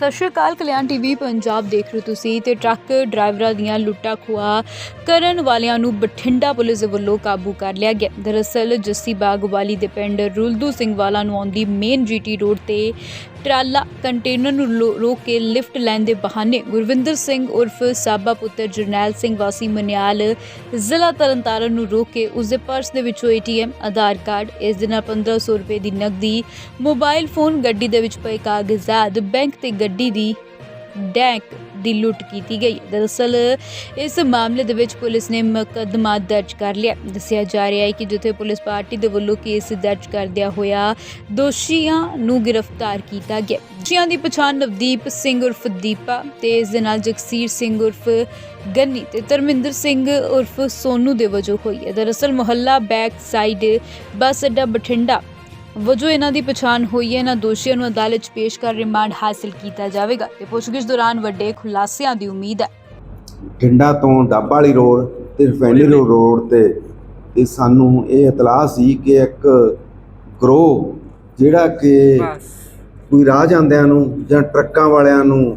ਸਤਿ ਸ਼੍ਰੀ ਅਕਾਲ, ਕਲਿਆਣ ਟੀਵੀ ਪੰਜਾਬ ਦੇਖ ਰਹੇ ਹੋ ਤੁਸੀਂ ਤੇ ਟਰੱਕ ਡਰਾਈਵਰਾਂ ਦੀਆਂ ਲੁੱਟਾਂ ਖੁਆ ਕਰਨ ਵਾਲਿਆਂ ਨੂੰ ਬਠਿੰਡਾ ਪੁਲਿਸ ਵੱਲੋਂ ਕਾਬੂ ਕਰ ਲਿਆ ਗਿਆ। ਦਰਅਸਲ, ਜੱਸੀ ਬਾਗ ਵਾਲੀ ਦੇ ਪਿੰਡ ਰੁਲਦੂ ਸਿੰਘ ਵਾਲਾ ਨੂੰ ਆਉਂਦੀ ਮੇਨ ਜੀਟੀ ਰੋਡ ਤੇ ਟਰਾਲਾ, ਕੰਟੇਨਰ ਨੂੰ ਲੋ- ਰੋਕ ਕੇ ਲਿਫਟ ਲੈਣ ਦੇ ਬਹਾਨੇ ਗੁਰਵਿੰਦਰ ਸਿੰਘ ਉਰਫ ਸਾਬਾ ਪੁੱਤਰ ਜਰਨੈਲ ਸਿੰਘ ਵਾਸੀ ਮਨਿਆਲ ਜ਼ਿਲ੍ਹਾ ਤਰਨਤਾਰਨ ਨੂੰ ਰੋਕ ਕੇ ਉਸ ਦੇ ਪਰਸ ਦੇ ਵਿੱਚੋਂ ਏਟੀਐਮ, ਆਧਾਰ ਕਾਰਡ, ਇਸ ਦੇ ਨਾਲ 1500 ਰੁਪਏ ਦੀ ਨਕਦੀ, ਮੋਬਾਈਲ ਫੋਨ, ਗੱਡੀ ਦੇ ਵਿੱਚ ਪਏ ਕਾਗਜ਼ਾਤ, ਬੈਂਕ ਤੇ ਗੱਡੀ ਦੀ ਡੈਂਕ ਦੀ ਲੁੱਟ ਕੀਤੀ ਗਈ। ਦਰਅਸਲ, ਇਸ ਮਾਮਲੇ ਦੇ ਵਿੱਚ ਪੁਲਿਸ ਨੇ ਮੁਕੱਦਮਾ ਦਰਜ ਕਰ ਲਿਆ। ਦੱਸਿਆ ਜਾ ਰਿਹਾ ਹੈ ਕਿ ਜਿੱਥੇ ਪੁਲਿਸ ਪਾਰਟੀ ਦੇ ਵੱਲੋਂ ਕੇਸ ਦਰਜ ਕਰਦਿਆ ਹੋਇਆ ਦੋਸ਼ੀਆਂ ਨੂੰ ਗ੍ਰਿਫਤਾਰ ਕੀਤਾ ਗਿਆ। ਦੋਸ਼ੀਆਂ ਦੀ ਪਛਾਣ ਨਵਦੀਪ ਸਿੰਘ ਉਰਫ ਦੀਪਾ ਤੇ ਇਸ ਦੇ ਨਾਲ ਜਗਸੀਰ ਸਿੰਘ ਉਰਫ ਗੰਨੀ ਤੇ ਧਰਮਿੰਦਰ ਸਿੰਘ ਉਰਫ ਸੋਨੂ ਦੇ ਵਜੋਂ ਹੋਈ ਹੈ। ਦਰਅਸਲ, ਮੁਹੱਲਾ ਬੈਕ ਸਾਈਡ ਬੱਸ ਅੱਡਾ ਬਠਿੰਡਾ ਵਜੋਂ ਇਹਨਾਂ ਦੀ ਪਛਾਣ ਹੋਈ ਹੈ। ਇਹਨਾਂ ਦੋਸ਼ੀਆਂ ਨੂੰ ਅਦਾਲਤ 'ਚ ਪੇਸ਼ ਕਰ ਰਿਮਾਂਡ ਹਾਸਲ ਕੀਤਾ ਜਾਵੇਗਾ ਤੇ ਪੁੱਛਗਿੱਛ ਦੌਰਾਨ ਵੱਡੇ ਖੁਲਾਸਿਆਂ ਦੀ ਉਮੀਦ ਹੈ। ਠਿੰਡਾ ਤੋਂ ਡੱਬ ਵਾਲੀ ਰੋਡ ਤੇ ਰਿਫਾਈਨਰੀ ਰੋਡ ਤੇ ਤੇ ਸਾਨੂੰ ਇਹ ਇਤਲਾਹ ਸੀ ਕਿ ਇੱਕ ਗਰੋਹ ਜਿਹੜਾ ਕਿ ਕੋਈ ਰਾਹ ਜਾਂਦਿਆਂ ਨੂੰ ਜਾਂ ਟਰੱਕਾਂ ਵਾਲਿਆਂ ਨੂੰ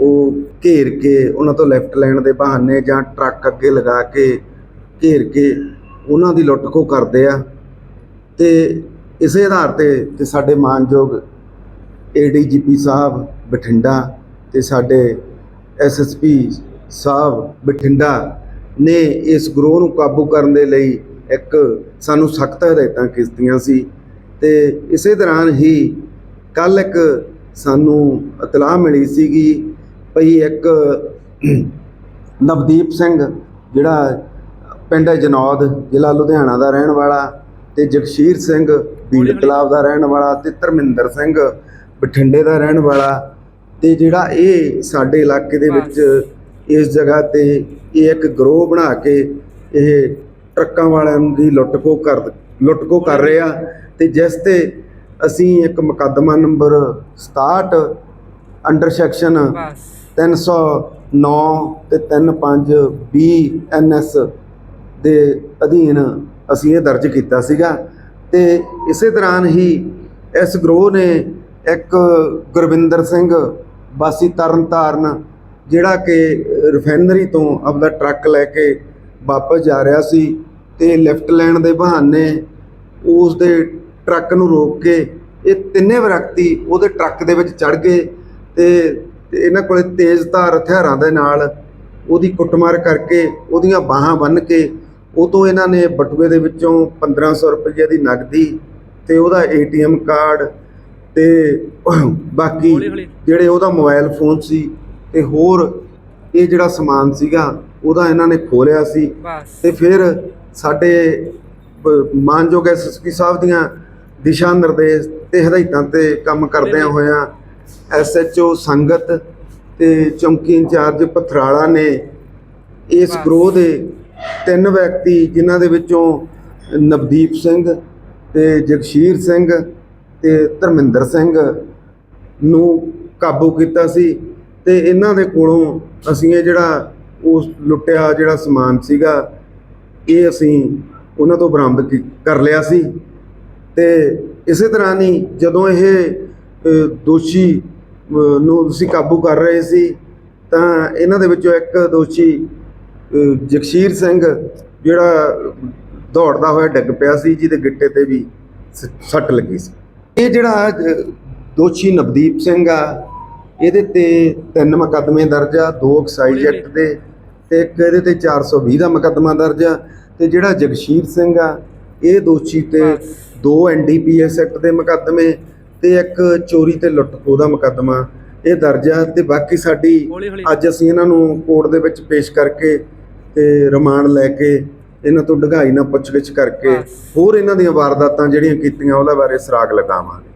ਉਹ ਘੇਰ ਕੇ ਉਹਨਾਂ ਤੋਂ ਲੈਫਟ ਲੈਣ ਦੇ ਬਹਾਨੇ ਜਾਂ ਟਰੱਕ ਅੱਗੇ ਲਗਾ ਕੇ ਘੇਰ ਕੇ ਉਹਨਾਂ ਦੀ ਲੁੱਟ ਖੋਹ ਕਰਦੇ ਆ। ਤੇ ਇਸੇ ਆਧਾਰ ਤੇ ਤੇ ਸਾਡੇ ਮਾਨਯੋਗ ਏਡੀਜੀਪੀ ਸਾਹਿਬ ਬਠਿੰਡਾ ਤੇ ਸਾਡੇ ਐਸਐਸਪੀ ਸਾਹਿਬ ਬਠਿੰਡਾ ਨੇ ਇਸ ਗਰੋਹ ਨੂੰ ਕਾਬੂ ਕਰਨ ਦੇ ਲਈ ਇੱਕ ਸਾਨੂੰ ਸਖਤ ਹਦਾਇਤਾਂ ਕੀਤੀਆਂ ਸੀ ਤੇ ਇਸੇ ਦੌਰਾਨ ਹੀ ਕੱਲ ਇੱਕ ਸਾਨੂੰ ਇਤਲਾਹ ਮਿਲੀ ਸੀਗੀ ਭਈ ਇੱਕ ਨਵਦੀਪ ਸਿੰਘ, ਜਿਹੜਾ ਪਿੰਡ ਜਨੌਦ, ਜ਼ਿਲ੍ਹਾ ਲੁਧਿਆਣਾ ਦਾ ਰਹਿਣ ਵਾਲਾ ਤੇ ਜਗਸ਼ੀਰ ਸਿੰਘ ਬੀੜ ਤਲਾਬ ਦਾ ਰਹਿਣ ਵਾਲਾ ਤੇ ਧਰਮਿੰਦਰ ਸਿੰਘ ਬਠਿੰਡੇ ਦਾ ਰਹਿਣ ਵਾਲਾ ਤੇ ਜਿਹੜਾ ਇਹ ਸਾਡੇ ਇਲਾਕੇ ਦੇ ਵਿੱਚ ਇਸ ਜਗ੍ਹਾ ਤੇ ਇਹ ਇੱਕ ਗਰੋਹ ਬਣਾ ਕੇ ਇਹ ਟਰੱਕਾਂ ਵਾਲਿਆਂ ਦੀ ਲੁੱਟ ਖੋਹ ਕਰ ਲੁੱਟ ਖੋਹ ਕਰ ਰਹੇ ਆ ਤੇ ਜਿਸ ਤੇ ਅਸੀਂ ਇੱਕ ਮੁਕੱਦਮਾ ਨੰਬਰ 67 ਅੰਡਰ ਸੈਕਸ਼ਨ 309 ਤੇ 35 ਬੀ ਐਨਐਸ ਦੇ ਅਧੀਨ ਅਸੀਂ ਇਹ ਦਰਜ ਕੀਤਾ ਸੀਗਾ ਤੇ ਇਸੇ ਦੌਰਾਨ ਹੀ ਇਸ ਗਰੋਹ ਨੇ ਇੱਕ ਗੁਰਵਿੰਦਰ ਸਿੰਘ ਵਾਸੀ ਤਰਨਤਾਰਨ, ਜਿਹੜਾ ਕਿ ਰਿਫਾਈਨਰੀ ਤੋਂ ਆਪਦਾ ਟਰੱਕ ਲੈ ਕੇ ਵਾਪਸ ਜਾ ਰਿਹਾ ਸੀ ਤੇ ਲਿਫਟ ਲੈਣ ਦੇ ਬਹਾਨੇ ਉਸ ਦੇ ਟਰੱਕ ਨੂੰ ਰੋਕ ਕੇ ਇਹ ਤਿੰਨੇ ਵਿਅਕਤੀ ਉਹਦੇ ਟਰੱਕ ਦੇ ਵਿੱਚ ਚੜ ਗਏ ਤੇ ਤੇ ਇਹਨਾਂ ਕੋਲੇ ਤੇਜ਼ਧਾਰ ਹਥਿਆਰਾਂ ਦੇ ਨਾਲ ਉਹਦੀ ਕੁੱਟਮਾਰ ਕਰਕੇ ਉਹਦੀਆਂ ਬਾਹਾਂ ਬੰਨ੍ਹ ਕੇ ਉਹ ਤੋਂ ਇਹਨਾਂ ਨੇ ਬਟੂਏ ਦੇ ਵਿੱਚੋਂ 1500 ਰੁਪਏ ਦੀ ਨਗਦੀ ਤੇ ਉਹਦਾ ਏਟੀਐਮ ਕਾਰਡ ਤੇ ਬਾਕੀ ਜਿਹੜੇ ਉਹਦਾ ਮੋਬਾਈਲ ਫੋਨ ਸੀ ਤੇ ਹੋਰ ਇਹ ਜਿਹੜਾ ਸਮਾਨ ਸੀਗਾ ਉਹਦਾ ਇਹਨਾਂ ਨੇ ਖੋਲਿਆ ਸੀ। ਤੇ ਫਿਰ ਸਾਡੇ ਮਾਨਯੋਗ ਐਸਐਸਪੀ ਸਾਹਿਬ ਦੀਆਂ ਦਿਸ਼ਾ ਨਿਰਦੇਸ਼ ਤੇ ਹਦਾਇਤਾਂ ਤੇ ਕੰਮ ਕਰਦਿਆਂ ਹੋਇਆਂ ਐਸਐਚਓ ਸੰਗਤ ਤੇ ਚੌਂਕੀ ਇੰਚਾਰਜ ਪਥਰਾਲਾ ਨੇ ਇਸ ਗਰੋਹ ਦੇ ਤਿੰਨ ਵਿਅਕਤੀ ਜਿਨ੍ਹਾਂ ਦੇ ਵਿੱਚੋਂ ਨਵਦੀਪ ਸਿੰਘ ਤੇ ਜਗਸ਼ੀਰ ਸਿੰਘ ਤੇ ਧਰਮਿੰਦਰ ਸਿੰਘ ਨੂੰ ਕਾਬੂ ਕੀਤਾ ਸੀ ਤੇ ਇਹਨਾਂ ਦੇ ਕੋਲੋਂ ਅਸੀਂ ਇਹ ਜਿਹੜਾ ਉਸ ਲੁੱਟਿਆ ਜਿਹੜਾ ਸਮਾਨ ਸੀਗਾ, ਇਹ ਅਸੀਂ ਉਹਨਾਂ ਤੋਂ ਬਰਾਮਦ ਕੀ- ਕਰ ਲਿਆ ਸੀ। ਤੇ ਇਸੇ ਤਰ੍ਹਾਂ ਹੀ ਜਦੋਂ ਇਹ ਦੋਸ਼ੀ ਨੂੰ ਅਸੀਂ ਕਾਬੂ ਕਰ ਰਹੇ ਸੀ, ਤਾਂ ਇਹਨਾਂ ਦੇ ਵਿੱਚੋਂ ਇੱਕ ਦੋਸ਼ੀ ਜਗਸ਼ੀਰ ਸਿੰਘ ਜਿਹੜਾ ਦੌੜਦਾ ਹੋਇਆ ਡਿੱਗ ਪਿਆ ਸੀ ਜਿਹਦੇ ਗਿੱਟੇ ਤੇ ਵੀ ਸੱਟ ਲੱਗੀ ਸੀ। ਇਹ ਜਿਹੜਾ ਦੋਸ਼ੀ ਨਵਦੀਪ ਸਿੰਘ ਆ ਇਹਦੇ ਤੇ ਤਿੰਨ ਮੁਕੱਦਮੇ ਦਰਜ ਆ ਦੋ ਐਕਸਾਈਜ਼ ਐਕਟ ਦੇ ਤੇ ਇੱਕ ਇਹਦੇ ਤੇ 420 ਦਾ ਮੁਕੱਦਮਾ ਦਰਜ ਆ ਤੇ ਜਿਹੜਾ ਜਗਸ਼ੀਰ ਸਿੰਘ ਆ ਇਹ ਦੋਸ਼ੀ ਤੇ ਦੋ ਐਨਡੀਪੀਐਸ ਐਕਟ ਦੇ ਮੁਕੱਦਮੇ ਤੇ ਇੱਕ ਚੋਰੀ ਤੇ ਲੁੱਟ ਖੋਹ ਦਾ ਮੁਕੱਦਮਾ ਇਹ ਦਰਜ ਆ ਤੇ ਬਾਕੀ ਸਾਡੀ ਅੱਜ ਅਸੀਂ ਇਹਨਾਂ ਨੂੰ ਕੋਰਟ ਦੇ ਵਿੱਚ ਪੇਸ਼ ਕਰਕੇ ਤੇ ਰਿਮਾਂਡ ਲੈ ਕੇ ਇਹਨਾਂ ਤੋਂ ਡਗਾਈ ਨਾਲ ਪੁੱਛਗਿੱਛ ਕਰਕੇ ਹੋਰ ਇਹਨਾਂ ਦੀਆਂ ਵਾਰਦਾਤਾਂ ਜਿਹੜੀਆਂ ਕੀਤੀਆਂ ਉਹਦਾ ਬਾਰੇ ਸਰਾਗ ਲਗਾਵਾਂਗੇ।